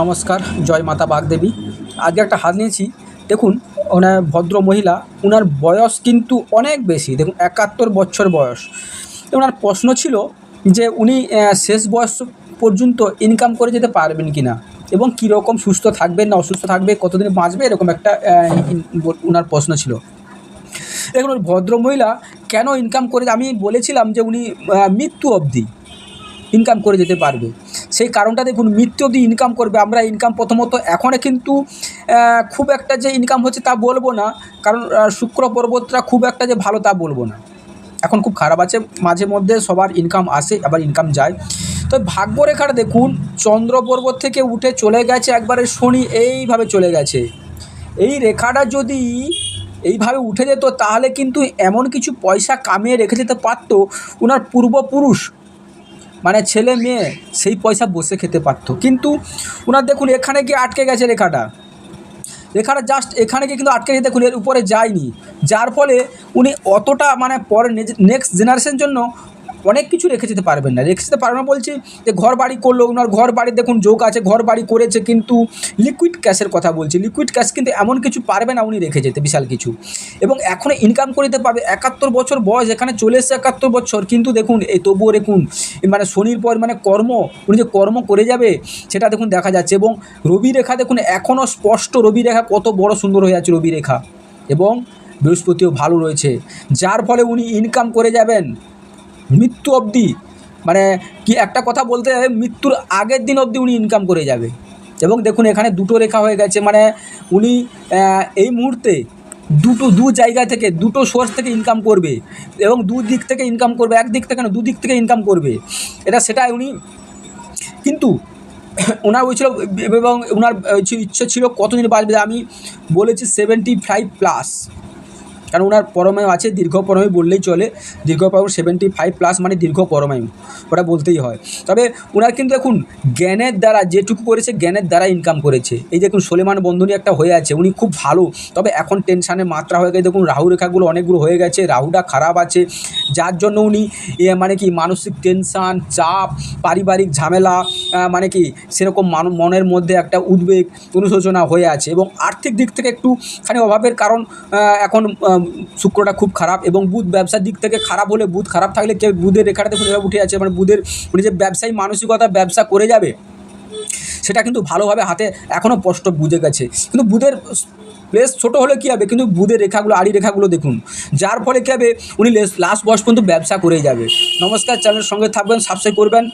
নমস্কার, জয় মাতা বাগদেবী। আজকে একটা হাত নিয়েছি। দেখুন ওনার ভদ্র মহিলা ওনার বয়স কিন্তু অনেক বেশি। দেখুন, একাত্তর বছর বয়স। ওনার প্রশ্ন ছিল যে উনি শেষ বয়স পর্যন্ত ইনকাম করে যেতে পারবেন কি না এবং কীরকম সুস্থ থাকবেন না অসুস্থ থাকবে, কতদিন বাঁচবে, এরকম একটা ওনার প্রশ্ন ছিল। দেখুন, ওই ভদ্র মহিলা কেন ইনকাম করে, আমি বলেছিলাম যে উনি মৃত্যু অবধি ইনকাম করে যেতে পারবে। সেই কারণটা দেখুন, মৃত্যু অবধি ইনকাম করবে, আমরা ইনকাম প্রথমত এখনও কিন্তু খুব একটা যে ইনকাম হচ্ছে তা বলব না, কারণ শুক্র পর্বতটা খুব একটা যে ভালো তা বলব না। এখন খুব খারাপ আছে, মাঝে মধ্যে সবার ইনকাম আসে, আবার ইনকাম যায়। তো ভাগ্যরেখাটা দেখুন, চন্দ্র পর্বত থেকে উঠে চলে গেছে, একবারে শনি এইভাবে চলে গেছে। এই রেখাটা যদি এইভাবে উঠে যেত, তাহলে কিন্তু এমন কিছু পয়সা কামিয়ে রেখে যেতে পারতো ওনার পূর্বপুরুষ। মানে ছেলে মেয়ে সেই পয়সা বসে খেতে পারত। কিন্তু ওনার দেখুন এখানে গিয়ে আটকে গেছে রেখাটা রেখাটা জাস্ট এখানে গিয়ে কিন্তু আটকে গেছে, দেখুন এর উপরে যায়নি। যার ফলে উনি অতটা মানে পরে নেক্সট জেনারেশন জন্য অনেক কিছু রেখে যেতে পারবেন না। রেখে যেতে পারবেন না বলছি যে ঘর বাড়ি করল ওনার, ঘর বাড়ি দেখুন যোগ আছে, ঘর বাড়ি করেছে কিন্তু লিকুইড ক্যাশের কথা বলছি। লিকুইড ক্যাশ কিন্তু এমন কিছু পারবে না উনি রেখে যেতে, বিশাল কিছু। এবং এখনও ইনকাম করে দিতে পারবে। একাত্তর বছর বয়স, এখানে চলে এসছে একাত্তর বছর। কিন্তু দেখুন এই তবুও দেখুন মানে শনির পর মানে কর্ম, উনি যে কর্ম করে যাবে, সেটা দেখুন দেখা যাচ্ছে। এবং রবি রেখা দেখুন এখনও স্পষ্ট রবি রেখা কত বড় সুন্দর হয়ে যাচ্ছে রবি রেখা এবং বৃহস্পতিও ভালো রয়েছে। যার ফলে উনি ইনকাম করে যাবেন। মৃত্যু অবধি মানে কি একটা কথা বলতে মৃত্যুর আগের দিন অবধি উনি ইনকাম করে যাবে। এবং দেখুন, এখানে দুটো রেখা হয়ে গেছে মানে উনি এই মুহূর্তে দুটো, দু জায়গা থেকে, দুটো সোর্স থেকে ইনকাম করবে এবং দু দিক থেকে ইনকাম করবে, এক দিক থেকে না দুদিক থেকে ইনকাম করবে। এটা সেটাই উনি, কিন্তু ওনার ওই ছিল, এবং ওনার ইচ্ছে ছিল কতদিন বাঁচবে, আমি বলেছি সেভেন্টি ফাইভ প্লাস কারণ ওনার পরমায়ু আছে, দীর্ঘ পরমায়ু বললেই চলে। দীর্ঘ পরমায়ু সেভেন্টি ফাইভ প্লাস মানে দীর্ঘ পরমায়ু, ওটা বলতেই হয়। তবে ওনার কিন্তু এখন জ্ঞানের দ্বারা যেটুকু করেছে, জ্ঞানের দ্বারা ইনকাম করেছে। এই দেখুন, সলেমান বন্ধনী একটা হয়ে আছে, উনি খুব ভালো। তবে এখন টেনশানের মাত্রা হয়ে গেছে। দেখুন, রাহু রেখাগুলো অনেকগুলো হয়ে গেছে, রাহুটা খারাপ আছে। যার জন্য উনি মানে কি, মানসিক টেনশান চাপ, পারিবারিক ঝামেলা মানে কি, সেরকম মান- মনের মধ্যে একটা উদ্বেগ, অনুশোচনা হয়ে আছে। এবং আর্থিক দিক থেকে একটুখানি অভাবের কারণ এখন শুক্রটা খুব খারাপ এবং বুধ ব্যবসার দিক থেকে খারাপ হলে বুধ খারাপ থাকলে কেউ বুধের রেখাটা দেখুন এভাবে উঠে আছে মানে বুধের উনি যে ব্যবসায়ী মানসিকতা, ব্যবসা করে যাবে, সেটা কিন্তু ভালোভাবে হাতে এখনও স্পষ্ট বুঝে গেছে। কিন্তু বুধের প্লেস ছোটো হলে কী হবে? কিন্তু বুধের রেখাগুলো, আড়ি রেখাগুলো দেখুন, যার ফলে কী হবে? উনি লাস্ট বয়স পর্যন্ত ব্যবসা করে যাবে। নমস্কার চ্যানেলের সঙ্গে থাকবেন সাবস্ক্রাইব করবেন।